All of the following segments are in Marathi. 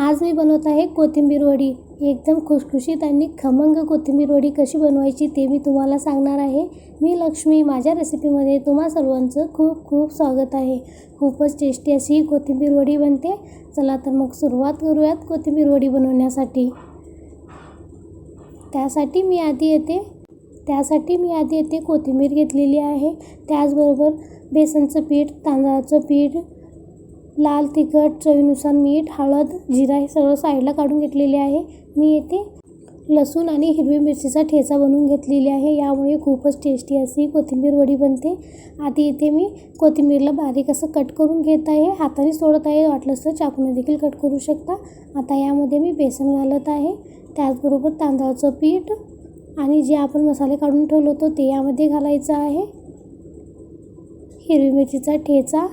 आज मी बनवत आहे कोथिंबीर वडी. एकदम खुशखुशीत आणि खमंग कोथिंबीर वडी कशी बनवायची ते मी तुम्हाला सांगणार आहे. मी लक्ष्मी माझ्या रेसिपीमध्ये तुम्हा सर्वांचं खूप खूप स्वागत आहे. खूपच टेस्टी अशी ही कोथिंबीर वडी बनते. चला तर मग सुरुवात करूयात कोथिंबीर वडी बनवण्यासाठी. त्यासाठी मी आधी येते. त्यासाठी मी आधी येते कोथिंबीर घेतलेली आहे. त्याचबरोबर बेसनचं पीठ तांदळाचं पीठ लाल तिखट चवीनुसार मीठ हळद जिरा हे सगळं साईडला काढून घेतलेले आहे. मी येथे लसूण आणि हिरवी मिरचीचा ठेचा बनवून घेतलेली आहे. यामुळे खूपच टेस्टी अशी कोथिंबीर वडी बनते. आधी इथे मी कोथिंबीरला बारीक असं कट करून घेत आहे. हाताने सोडत आहे. वाटलंच तर चाकूने देखील कट करू शकता. आता यामध्ये मी बेसन घालत आहे. त्याचबरोबर तांदळाचं पीठ आणि जे आपण मसाले काढून ठेवलो होतो ते यामध्ये घालायचं आहे. हिरवी मिरचीचा ठेचा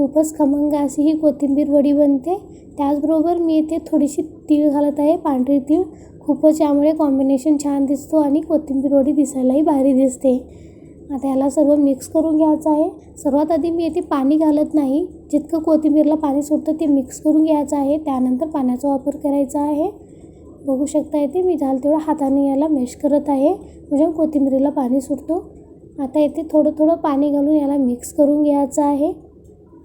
खूपच खमंग अशी ही कोथिंबीर वडी बनते. त्याचबरोबर मी इथे थोडीशी तीळ घालत आहे पांढरी तीळ. खूपच यामुळे कॉम्बिनेशन छान दिसतो आणि कोथिंबीर वडी दिसायलाही भारी दिसते. आता याला सर्व मिक्स करून घ्यायचं आहे. सर्वात आधी मी येथे पाणी घालत नाही. जितकं कोथिंबीरला पाणी सुटतं ते मिक्स करून घ्यायचं आहे. त्यानंतर पाण्याचा वापर करायचा आहे. बघू शकता येते मी झालं तेवढं हाताने याला मेश करत आहे. म्हणजे कोथिंबीरीला पाणी सुटतो. आता इथे थोडं थोडं पाणी घालून याला मिक्स करून घ्यायचं आहे.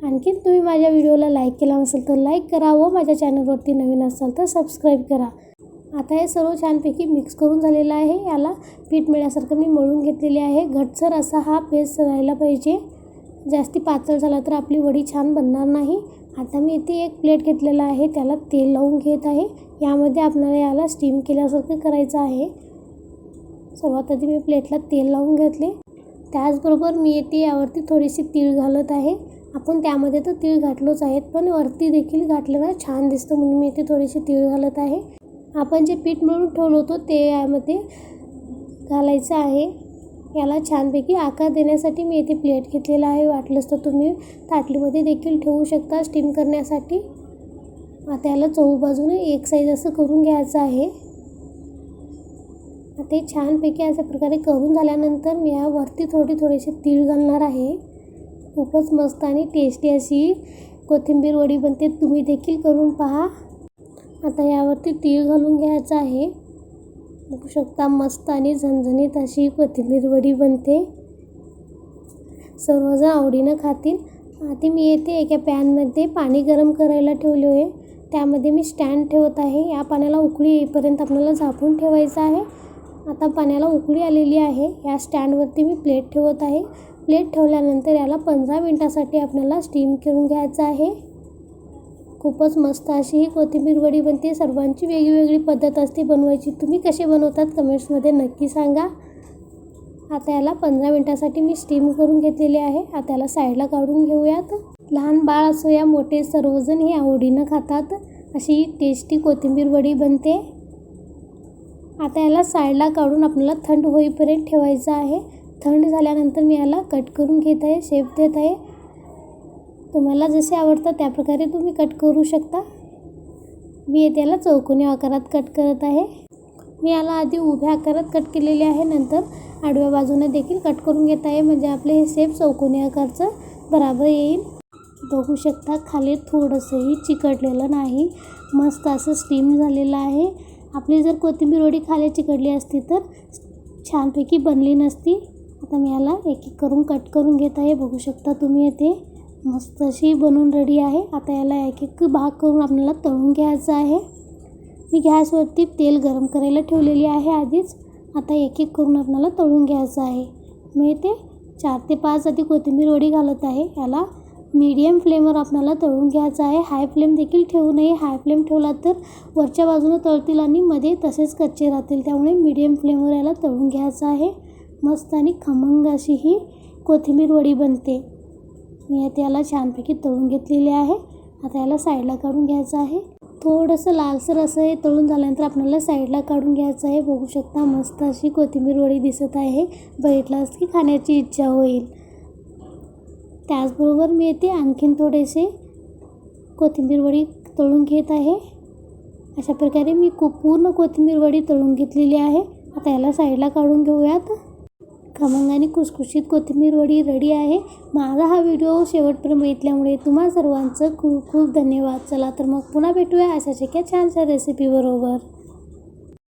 आणखीन तुम्ही माझ्या व्हिडिओला लाईक केला नसेल तर लाईक करा व माझ्या चॅनलवरती नवीन असाल तर सबस्क्राईब करा. आता हे सर्व छानपैकी मिक्स करून झालेलं आहे. याला पीठ मिळण्यासारखं मी मळून घेतलेले आहे. घटसर असा हा पेस्ट राहायला पाहिजे. जास्ती पातळ झाला तर आपली वडी छान बनणार नाही. आता मी इथे एक प्लेट घेतलेला आहे. त्याला तेल लावून घेत आहे. यामध्ये आपल्याला याला स्टीम केल्यासारखं करायचं आहे. सर्वात आधी मी प्लेटला तेल लावून घेतले. त्याचबरोबर मी येते यावरती थोडीशी तीळ घालत आहे. आपण त्यामध्ये तर तीळ घातलोच आहेत पण वरती देखील घातलं छान दिसतं. म्हणून मी इथे थोडीशी तीळ घालत आहे. आपण जे पीठ मिळून ठेवलं होतं ते यामध्ये घालायचं आहे. याला छानपैकी आकार देण्यासाठी मी इथे प्लेट घेतलेला आहे. वाटलंच तर तुम्ही ताटलीमध्ये देखील ठेवू शकता स्टीम करण्यासाठी. आता याला चहू एक साईज असं करून घ्यायचं आहे. ते छानपैकी अशा प्रकारे करून झाल्यानंतर मी यावरती थोडी थोडीशी तीळ घालणार आहे. खूपच मस्त आणि टेस्टी अशी कोथिंबीर वडी बनते. तुम्ही देखील करून पहा. आता यावरती तीळ घालून घ्यायचं आहे. बघू शकता मस्त आणि झणझणीत अशी कोथिंबीर वडी बनते. सर्वजण आवडीनं खातील. आधी मी येथे एका पॅनमध्ये पाणी गरम करायला ठेवले आहे. त्यामध्ये मी स्टँड ठेवत आहे. या पाण्याला उकळी येईपर्यंत आपल्याला झाकून ठेवायचं आहे. आता पाण्याला उकळी आलेली आहे. या स्टँडवरती मी प्लेट ठेवत आहे. प्लेट ठेवल्यानंतर याला पंधरा मिनटासाठी आपल्याला स्टीम करून घ्यायचं आहे. खूपच मस्त अशी ही कोथिंबीर वडी बनते. सर्वांची वेगळी पद्धत असते बनवायची. तुम्ही कसे बनवतात कमेंट्समध्ये नक्की सांगा. आता याला पंधरा मिनटासाठी मी स्टीम करून घेतलेली आहे. आता याला साईडला काढून घेऊयात. लहान बाळ असो या मोठे सर्वजण हे आवडीनं खातात. अशी टेस्टी कोथिंबीर वडी बनते. आता याला साईडला काढून आपल्याला थंड होईपर्यंत ठेवायचं आहे. थंड झाल्यानंतर मी याला कट करून घेत आहे शेप देत आहे. तुम्हाला जसे आवडतं त्याप्रकारे तुम्ही कट करू शकता. मी येथे याला चौकोनी आकारात कट करत आहे. मी याला आधी उभ्या आकारात कट केलेले आहे नंतर आडव्या बाजूने देखील कट करून घेत आहे. म्हणजे आपले हे शेप चौकोनी आकारचं बराबर येईल. बघू शकता खाली थोडंसंही चिकटलेलं नाही. मस्त असं स्टीम झालेलं आहे. आपली जर कोथिंबीर वडी खाली चिकटली असती तर छानपैकी बनली नसती. आता मी याला एक एक करून कट करून घेत आहे. बघू शकता तुम्ही येते मस्त अशी बनवून रेडी आहे. आता याला एक एक भाग करून आपल्याला तळून घ्यायचं आहे. मी गॅसवरती तेल गरम करायला ठेवलेली आहे आधीच. आता एक एक करून आपल्याला तळून घ्यायचं आहे. मी येते चार ते पाच आधी कोथिंबीर वडी घालत आहे. याला मीडियम फ्लेमवर आपल्याला तळून घ्यायचं आहे. हाय फ्लेम देखील ठेवू नये. हाय फ्लेम ठेवला तर वरच्या बाजूनं तळतील आणि मध्ये तसेच कच्चे राहतील. त्यामुळे मीडियम फ्लेमवर याला तळून घ्यायचं आहे. मस्त आणि खमंग अशी ही कोथिंबीर वडी बनते. मी आता याला छानपैकी तळून घेतलेली आहे. आता याला साईडला काढून घ्यायचं आहे. थोडंसं लालसर असं हे तळून झाल्यानंतर आपल्याला साईडला काढून घ्यायचं आहे. बघू शकता मस्त अशी कोथिंबीर वडी दिसत आहे. बघितलास की खाण्याची इच्छा होईल. त्याचबरोबर मी येते आणखीन थोडेसे कोथिंबीर वडी तळून घेत आहे. अशा प्रकारे मी को पूर्ण कोथिंबीर वडी तळून घेतलेली आहे. आता याला साईडला काढून घेऊयात. खमंग कुसकुशीत कोथिंबीर वडी रेडी आहे. माझा हा व्हिडिओ शेवटपर्यंत बघितल्यामुळे तुम्हा सर्वांचं खूप खूप धन्यवाद. चला तर मग पुन्हा भेटूया अशाच एका छानशा रेसिपीबरोबर